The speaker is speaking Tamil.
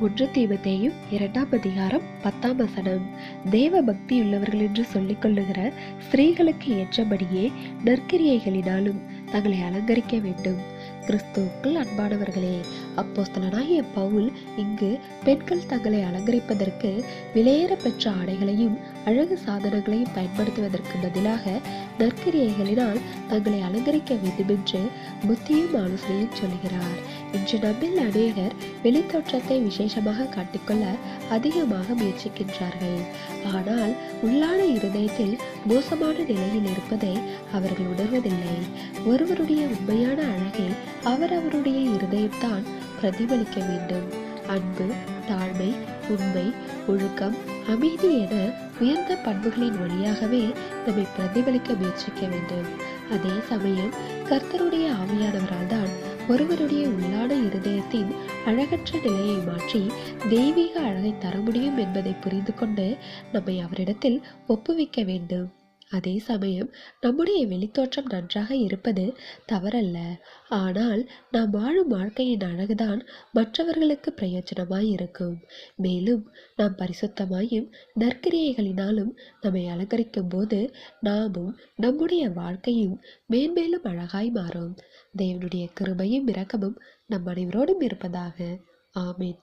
ஒன்று தீமத்தேயும் இரண்டாம் அதிகாரம் பத்தாம் வசனம். தேவ பக்தியுள்ளவர்கள் என்று சொல்லிக் கொள்ளுகிற ஸ்திரீகளுக்கு ஏற்றபடியே நற்கிரியைகளினாலும் தங்களை அலங்கரிக்க வேண்டும். கிறிஸ்துவுக்குள் அன்பானவர்களே அப்போஸ்தலனாகிய பவுல் இங்கு பெண்கள் தங்களை அலங்கரிப்பதற்கு விலையேற பெற்ற ஆடைகளையும் அழகு சாதனங்களையும் பயன்படுத்துவதற்கு பதிலாக நற்கிரியைகளினால் தங்களை அலங்கரிக்க வேண்டுமென்று புத்தியும் ஆலோசனையும் சொல்கிறார் இன்று நம்மில் அநேகர் வெளித்தோற்றத்தை விசேஷமாக காட்டிக்கொள்ள அதிகமாக முயற்சிக்கின்றார்கள். ஆனால் உள்ளான இருதயத்தில் மோசமான நிலையில் இருப்பதை அவர்கள் உணர்வதில்லை. ஒருவருடைய உண்மையான அழகை அவர் அவருடைய பிரதிபலிக்க வேண்டும். அன்பு தாழ்மை உண்மை ஒழுக்கம் அமைதி என உயர்ந்த பண்புகளின் வழியாகவே நம்மை பிரதிபலிக்க முயற்சிக்க வேண்டும். அதே சமயம் கர்த்தருடைய ஆவியானவரால் தான் ஒருவருடைய உள்ளான இருதயத்தின் அழகற்ற நிலையை மாற்றி தெய்வீக அழகை தர முடியும் என்பதை புரிந்து கொண்டு நம்மை அவரிடத்தில் ஒப்புவிக்க வேண்டும். அதே சமயம் நம்முடைய வெளித்தோற்றம் நன்றாக இருப்பது தவறல்ல. ஆனால் நாம் வாழும் வாழ்க்கையின் அழகுதான் மற்றவர்களுக்கு பிரயோஜனமாய் இருக்கும். மேலும் நாம் பரிசுத்தமாயும் நற்கிரியைகளினாலும் நம்மை அலங்கரிக்கும் போது நாமும் நம்முடைய வாழ்க்கையும் மேன்மேலும் அழகாய் மாறும். தேவனுடைய கிருபையும் இரக்கமும் நம் அனைவரோடும் இருப்பதாக. ஆமீன்.